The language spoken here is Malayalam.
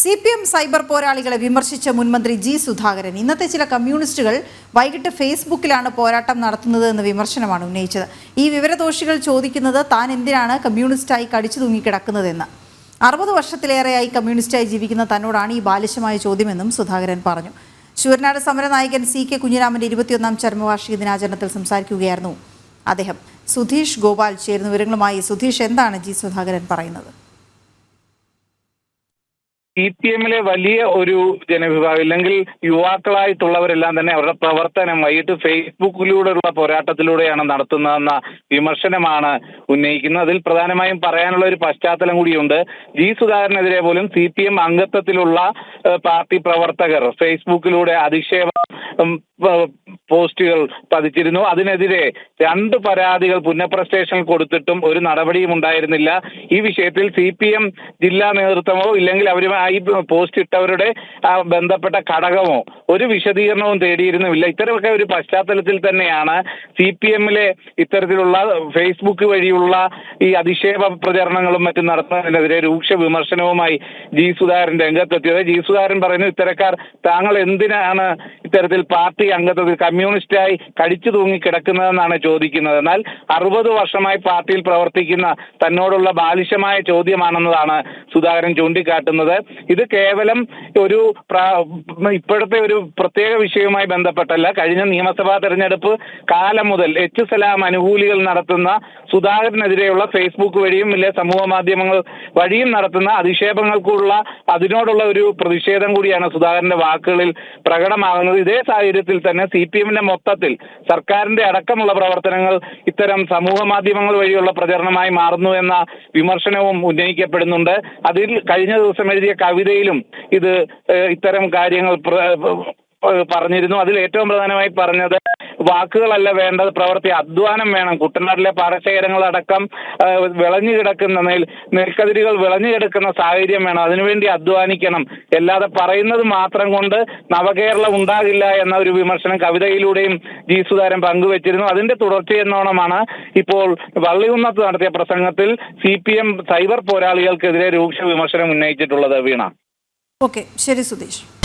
സി പി എം സൈബർ പോരാളികളെ വിമർശിച്ച മുൻമന്ത്രി ജി സുധാകരൻ. ഇന്നത്തെ ചില കമ്മ്യൂണിസ്റ്റുകൾ വൈകിട്ട് ഫേസ്ബുക്കിലാണ് പോരാട്ടം നടത്തുന്നത് എന്ന വിമർശനമാണ് ഉന്നയിച്ചത്. ഈ വിവരദോഷികൾ ചോദിക്കുന്നത് താൻ എന്തിനാണ് കമ്മ്യൂണിസ്റ്റായി കടിച്ചു തൂങ്ങിക്കിടക്കുന്നതെന്ന്. അറുപത് വർഷത്തിലേറെയായി കമ്മ്യൂണിസ്റ്റായി ജീവിക്കുന്ന തന്നോടാണ് ഈ ബാലിശമായ ചോദ്യമെന്നും സുധാകരൻ പറഞ്ഞു. ശൂരനാട് സമരനായകൻ സി കെ കുഞ്ഞിരാമന്റെ ഇരുപത്തിയൊന്നാം ചരമവാർഷിക ദിനാചരണത്തിൽ സംസാരിക്കുകയായിരുന്നു അദ്ദേഹം. സുധീഷ് ഗോപാൽ ചേരുന്ന വിവരങ്ങളുമായി സുധീഷ് എന്താണ് ജി സുധാകരൻ പറയുന്നത്? സി പി എമ്മിലെ വലിയ ഒരു ജനവിഭാഗം ഇല്ലെങ്കിൽ യുവാക്കളായിട്ടുള്ളവരെല്ലാം തന്നെ അവരുടെ പ്രവർത്തനം വൈകിട്ട് ഫേസ്ബുക്കിലൂടെയുള്ള പോരാട്ടത്തിലൂടെയാണ് നടത്തുന്നതെന്ന വിമർശനമാണ് ഉന്നയിക്കുന്നത്. അതിൽ പ്രധാനമായും പറയാനുള്ള ഒരു പശ്ചാത്തലം കൂടിയുണ്ട്. ജി സുധാകരനെതിരെ പോലും സി പി എം അംഗത്വത്തിലുള്ള പാർട്ടി പ്രവർത്തകർ ഫേസ്ബുക്കിലൂടെ അധിക്ഷേപ പോസ്റ്റുകൾ പതിച്ചിരുന്നു. അതിനെതിരെ രണ്ട് പരാതികൾ പുന്നപ്ര സ്റ്റേഷനിൽ കൊടുത്തിട്ടും ഒരു നടപടിയും ഉണ്ടായിരുന്നില്ല. ഈ വിഷയത്തിൽ സി പി എം ജില്ലാ നേതൃത്വമോ ഇല്ലെങ്കിൽ അവരുമായി പോസ്റ്റ് ഇട്ടവരുടെ ബന്ധപ്പെട്ട ഘടകമോ ഒരു വിശദീകരണവും തേടിയിരുന്നുമില്ല. ഇത്തരമൊക്കെ ഒരു പശ്ചാത്തലത്തിൽ തന്നെയാണ് സി പി എമ്മിലെ ഇത്തരത്തിലുള്ള ഫേസ്ബുക്ക് വഴിയുള്ള ഈ അധിക്ഷേപ പ്രചരണങ്ങളും മറ്റും നടത്തുന്നതിനെതിരെ രൂക്ഷ വിമർശനവുമായി ജി സുധാകരൻ രംഗത്തെത്തിയത്. ജി സുധാകരൻ പറയുന്നു ഇത്തരക്കാർ താങ്കൾ എന്തിനാണ് ഇത്തരത്തിൽ പാർട്ടി അംഗത്വത്തിൽ കമ്മ്യൂണിസ്റ്റായി കടിച്ചു തൂങ്ങി കിടക്കുന്നതെന്നാണ് ചോദിക്കുന്നത്. എന്നാൽ അറുപത് വർഷമായി പാർട്ടിയിൽ പ്രവർത്തിക്കുന്ന തന്നോടുള്ള ബാലിശമായ ചോദ്യമാണെന്നതാണ് സുധാകരൻ ചൂണ്ടിക്കാട്ടുന്നത്. ഇത് കേവലം ഒരു ഇപ്പോഴത്തെ ഒരു പ്രത്യേക വിഷയവുമായി ബന്ധപ്പെട്ടല്ല. കഴിഞ്ഞ നിയമസഭാ തെരഞ്ഞെടുപ്പ് കാലം മുതൽ എച്ച് സലാം അനുകൂലികൾ നടത്തുന്ന സുധാകരനെതിരെയുള്ള ഫേസ്ബുക്ക് വഴിയും ഇല്ലെ സമൂഹ മാധ്യമങ്ങൾ വഴിയും നടത്തുന്ന അധിക്ഷേപങ്ങൾക്കുള്ള അതിനോടുള്ള ഒരു പ്രതിഷേധം കൂടിയാണ് സുധാകരന്റെ വാക്കുകളിൽ പ്രകടമാകുന്നത്. ഇതേ സാഹചര്യത്തിൽ തന്നെ സി പി എമ്മിന്റെ മൊത്തത്തിൽ സർക്കാരിന്റെ അടക്കമുള്ള പ്രവർത്തനങ്ങൾ ഇത്തരം സമൂഹ മാധ്യമങ്ങൾ വഴിയുള്ള പ്രചരണമായി മാറുന്നു എന്ന വിമർശനവും ഉന്നയിക്കപ്പെടുന്നുണ്ട്. അതിൽ കഴിഞ്ഞ ദിവസം എഴുതിയ കവിതയിലും ഇത് ഇത്തരം കാര്യങ്ങൾ പറഞ്ഞിരുന്നു. അതിൽ ഏറ്റവും പ്രധാനമായി പറഞ്ഞത് വാക്കുകളല്ല വേണ്ടത്. പ്രവൃത്തി അധ്വാനം വേണം. കുട്ടനാട്ടിലെ പാടശേഖരങ്ങളടക്കം വിളഞ്ഞു കിടക്കുന്ന നെൽ നെൽക്കതിരുകൾ വിളഞ്ഞു കിടക്കുന്ന സാഹചര്യം വേണം. അതിനുവേണ്ടി അധ്വാനിക്കണം. അല്ലാതെ പറയുന്നത് മാത്രം കൊണ്ട് നവകേരളം ഉണ്ടാകില്ല എന്ന ഒരു വിമർശനം കവിതയിലൂടെയും ജി സുധാരൻ പങ്കുവച്ചിരുന്നു. അതിന്റെ തുടർച്ചയെന്നോണമാണ് ഇപ്പോൾ വള്ളികുന്നത്ത് നടത്തിയ പ്രസംഗത്തിൽ സി പി എം സൈബർ പോരാളികൾക്കെതിരെ രൂക്ഷ വിമർശനം ഉന്നയിച്ചിട്ടുള്ളത് വീണ. ഓക്കെ. ശരി സുധീഷ്.